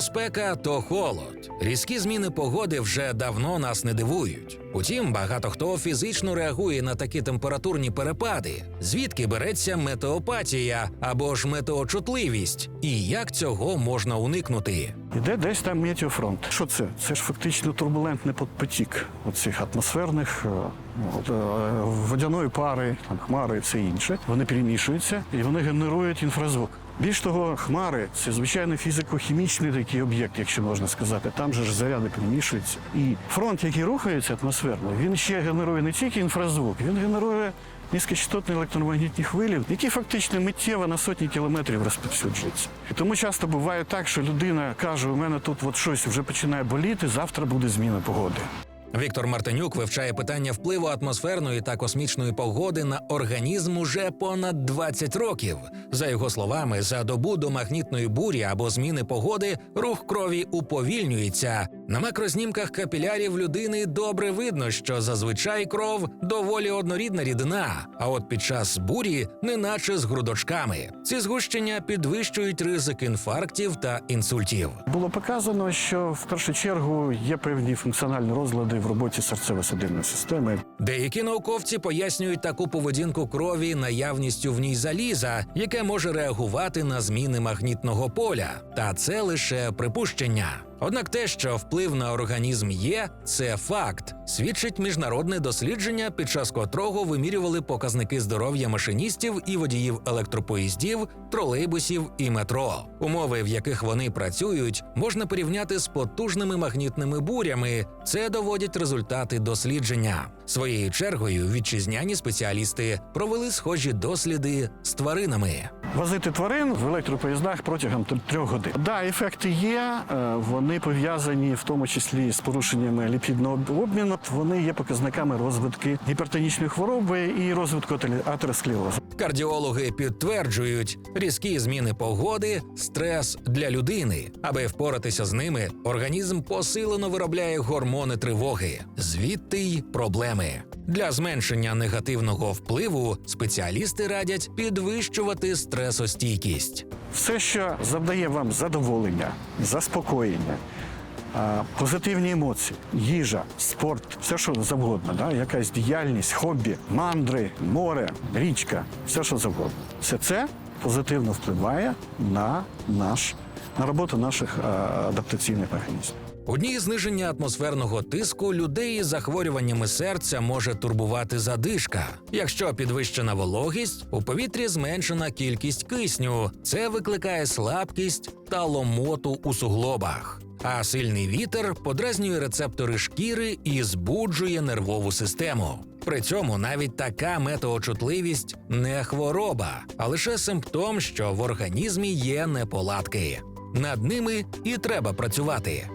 Спека, то холод. Різкі зміни погоди вже давно нас не дивують. Утім, багато хто фізично реагує на такі температурні перепади, звідки береться метеопатія або ж метеочутливість, і як цього можна уникнути. Іде десь там метеофронт. Що це? Це ж фактично турбулентний потік оцих атмосферних е, е, водяної пари, там, хмари і все інше. Вони перемішуються і вони генерують інфразвук. Більш того, хмари це звичайно фізико-хімічний такий об'єкт, якщо можна сказати. Там же ж заряди перемішуються. І фронт, який рухається атмосферно, він ще генерує не тільки інфразвук, він генерує низькочастотні електромагнітні хвилі, які фактично миттєво на сотні кілометрів розповсюджуються. І тому часто буває так, що людина каже: у мене тут от щось вже починає боліти, завтра буде зміна погоди. Віктор Мартинюк вивчає питання впливу атмосферної та космічної погоди на організм уже понад 20 років. За його словами, за добу до магнітної бурі або зміни погоди рух крові уповільнюється. На макрознімках капілярів людини добре видно, що зазвичай кров доволі однорідна рідина, а от під час бурі неначе з грудочками. Ці згущення підвищують ризик інфарктів та інсультів. Було показано, що в першу чергу є певні функціональні розлади в роботі серцево-судинної системи. Деякі науковці пояснюють таку поведінку крові наявністю в ній заліза, яке може реагувати на зміни магнітного поля. Та це лише припущення. Однак те, що вплив на організм є, це факт, свідчить міжнародне дослідження, під час котрого вимірювали показники здоров'я машиністів і водіїв електропоїздів, тролейбусів і метро. Умови, в яких вони працюють, можна порівняти з потужними магнітними бурями. Це доводять результати дослідження. Своєю чергою вітчизняні спеціалісти провели схожі досліди з тваринами. Возити тварин в електропоїздах протягом трьох годин. Да, ефекти є. е, Вони пов'язані в тому числі з порушеннями ліпідного обміну. Вони є показниками розвитку гіпертонічної хвороби і розвитку атеросклерозу. Кардіологи підтверджують, різкі зміни погоди стрес для людини. Аби впоратися з ними, організм посилено виробляє гормони тривоги, звідти й проблеми. Для зменшення негативного впливу спеціалісти радять підвищувати стресостійкість. Все, що завдає вам задоволення, заспокоєння, позитивні емоції, їжа, спорт, все, що завгодно, да? якась діяльність, хобі, мандри, море, річка, все, що завгодно. Все це позитивно впливає на наш на роботу наших адаптаційних механізмів. У дні зниження атмосферного тиску людей із захворюваннями серця може турбувати задишка. Якщо підвищена вологість, у повітрі зменшена кількість кисню. Це викликає слабкість та ломоту у суглобах. А сильний вітер подразнює рецептори шкіри і збуджує нервову систему. При цьому навіть така метеочутливість не хвороба, а лише симптом, що в організмі є неполадки. Над ними і треба працювати.